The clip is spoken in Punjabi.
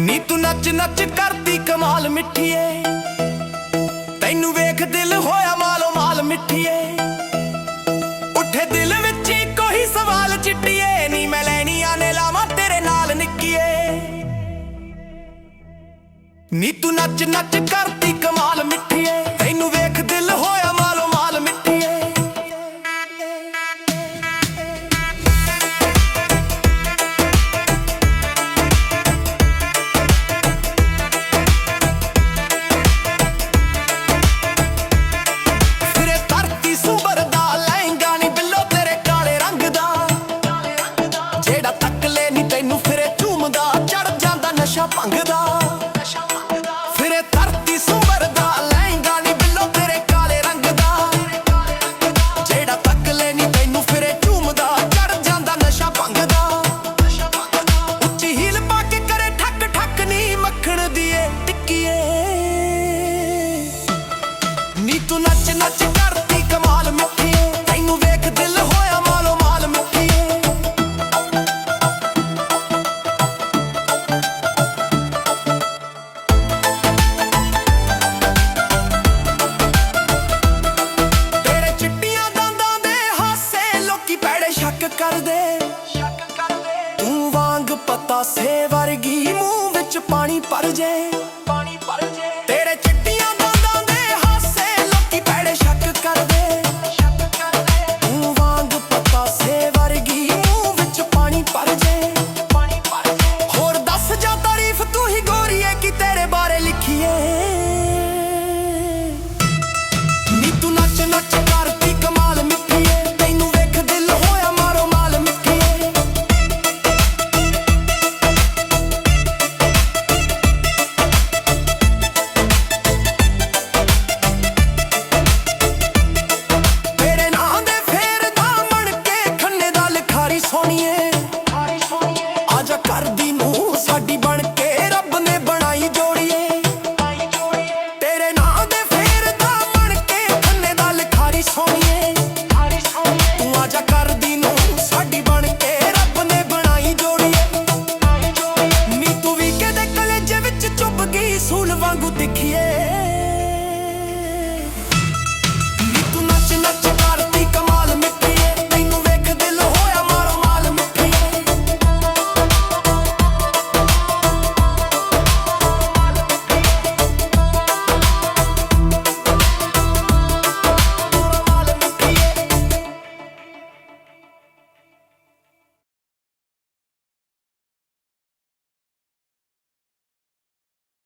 ਨੀ ਤੂੰ ਨੱਚ ਨੱਚ ਕਰਦੀ ਕਮਾਲ ਮਿੱਠੀਏ। ਤੈਨੂੰ ਵੇਖ ਦਿਲ ਹੋਇਆ ਮਾਲੋ ਮਾਲ ਮਿੱਠੀਏ। ਉੱਠੇ ਦਿਲ ਵਿੱਚ ਕੋਈ ਸਵਾਲ ਚਿੱਟੀਏ, ਨੀ ਮੈਂ ਲੈਣੀਆਂ ਨੇ ਲਾਵਾਂ ਤੇਰੇ ਨਾਲ ਨਿੱਕੀਏ। ਨੀ ਤੂੰ ਨੱਚ ਨੱਚ ਕਰਦੀ ਕਮਾਲ ਮਿੱਠੀਏ। ਤੈਨੂੰ ਵੇਖ ਦਿਲ ਹੋਇਆ ਨੀ ਤੂੰ ਨੱਚ ਨੱਚ ਕਰਦੀ, ਕਮਾਲ ਮਿੱਠੀਏ ਤੈਨੂੰ ਵੇਖ ਦਿਲ ਹੋਇਆ ਮਾਲੋ ਮਾਲ ਮਿੱਠੀਏ ਤੇਰੇ ਚਿੱਟੀਆਂ ਦੰਦਾਂ ਦੇ ਹਾਸੇ ਲੋਕੀ ਪੈੜੇ ਸ਼ੱਕ ਕਰਦੇ। ਤੂੰ ਵਾਂਗ ਪਤਾ ਸੇ ਵਰਗੀ ਮੂੰਹ ਵਿੱਚ ਪਾਣੀ ਭਰ ਜੇ। i'm going goed ik hier.